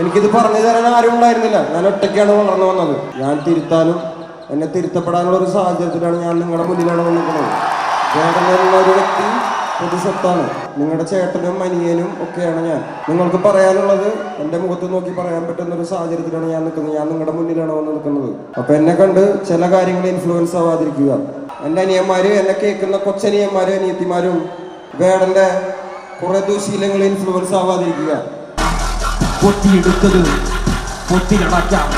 എനിക്കിത് പറഞ്ഞു തരാൻ ആരും ഉണ്ടായിരുന്നില്ല. ഞാൻ ഒറ്റയ്ക്കാണ് വളർന്നു വന്നത്. ഞാൻ തിരുത്താനും എന്നെ തിരുത്തപ്പെടാനുള്ള ഒരു സാഹചര്യത്തിലാണ് ഞാൻ നിങ്ങളുടെ മുന്നിലാണ് വന്നിരിക്കുന്നത് ചേട്ടൻ എന്നുള്ള ഒരു വ്യക്തി പൊതുസ്വത്താണ് നിങ്ങളുടെ ചേട്ടനും അനിയനും ഒക്കെയാണ് ഞാൻ. നിങ്ങൾക്ക് പറയാനുള്ളത് എന്റെ മുഖത്ത് നോക്കി പറയാൻ പറ്റുന്ന ഒരു സാഹചര്യത്തിലാണ് ഞാൻ നിൽക്കുന്നത്. ഞാൻ നിങ്ങളുടെ മുന്നിലാണ് വന്ന് നിൽക്കുന്നത്. അപ്പൊ എന്നെ കണ്ട് ചില കാര്യങ്ങൾ ഇൻഫ്ലുവൻസ് ആവാതിരിക്കുക. എന്റെ അനിയന്മാരും എന്നെ കേൾക്കുന്ന കൊച്ചനിയന്മാരും അനിയത്തിമാരും വേടന്റെ കുറേ ദുശീലങ്ങൾ ഇൻഫ്ലുവൻസ് ആവാതിരിക്കുക. പൊത്തിയെടുത്തത്. പൊത്തിലടക്കാം.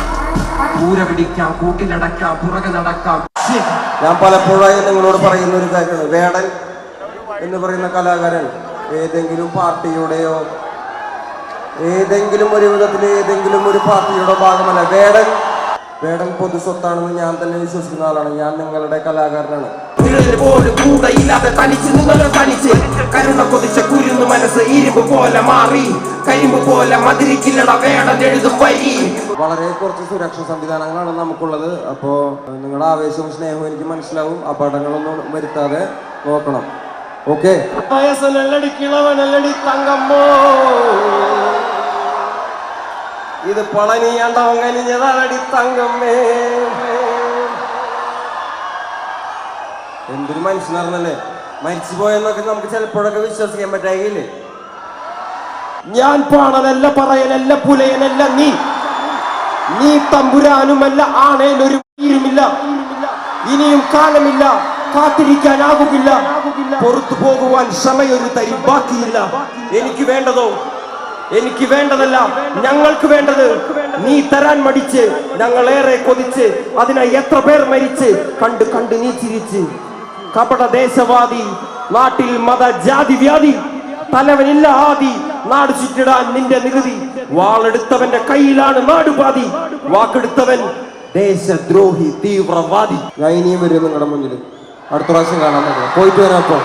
കൂര പിടിക്കാം കൂട്ടിലടക്കാം പുറകെ നടക്കാം. ഞാൻ പലപ്പോഴായി നിങ്ങളോട് പറയുന്ന ഒരു കാര്യമാണ്. വേടൻ എന്ന് പറയുന്ന കലാകാരൻ ഏതെങ്കിലും പാർട്ടിയുടെയോ ഏതെങ്കിലും ഒരു വിധത്തിൽ ഏതെങ്കിലും ഒരു പാർട്ടിയുടെ ഭാഗമല്ല. വേടൻ വേടൻ പൊതു സ്വത്താണെന്ന് ഞാൻ തന്നെ വിശ്വസിക്കുന്ന ആളാണ്. ഞാൻ നിങ്ങളുടെ കലാകാരനാണ്. ഇരുമ്പ് പോലെ മാറി കരിമ്പ് പോലെ മതിരിക്കില്ലട വരി. വളരെ കുറച്ച് സുരക്ഷാ സംവിധാനങ്ങളാണ് നമുക്കുള്ളത്. അപ്പോൾ നിങ്ങളുടെ ആവേശവും സ്നേഹവും എനിക്ക് മനസ്സിലാവും. അപകടങ്ങളൊന്നും വരുത്താതെ നോക്കണം. ഓക്കെ? വയസ്സനല്ലടി കിളവനല്ലടി തങ്കമ്മോ. ഇത് പളനിയാണ്ടവൻ കനിഞ്ഞതാണടി തങ്കമ്മേ. എന്തൊരു മനുഷ്യനറിഞ്ഞല്ലേ മരിച്ചു പോയെന്നൊക്കെ നമുക്ക് ചിലപ്പോഴൊക്കെ വിശ്വസിക്കാൻ പറ്റായില്ലേ? ഞാൻ പാണനല്ല പറയനല്ല പുലയനല്ല നീ. നീ തമ്പുരാനുമല്ല ആണേലൊരു ഈരുമില്ല ഇനിയും കാലമില്ല കാത്തിരിക്കാനാകുകില്ല. പുറത്തു പോകുവാൻ സമയൊരു തരി ബാക്കിയില്ല. എനിക്ക് വേണ്ടതോ? എനിക്ക് വേണ്ടതല്ല. ഞങ്ങൾക്ക് വേണ്ടത് നീ തരാൻ മടിച്ച് ഞങ്ങൾ ഏറെ കൊതിച്ച് അതിനായി എത്ര പേർ മരിച്ച് കണ്ട് കണ്ട് നീ ചിരിച്ച്. കപട ദേശവാദി നാട്ടിൽ മത ജാതി വ്യാധി തലവനില്ല ആദി നാട് ചുറ്റിടാൻ നിന്റെ നികുതി. വാളെടുത്തവന്റെ കയ്യിലാണ് നാടുപാതി വാക്കെടുത്തവൻ ദേശദ്രോഹി തീവ്രവാദി. ഞാൻ ഇനിയും വരും നിങ്ങളുടെ മുന്നിൽ അടുത്ത പ്രാവശ്യം കാണാൻ പോയിട്ട് വരാം അപ്പോൾ.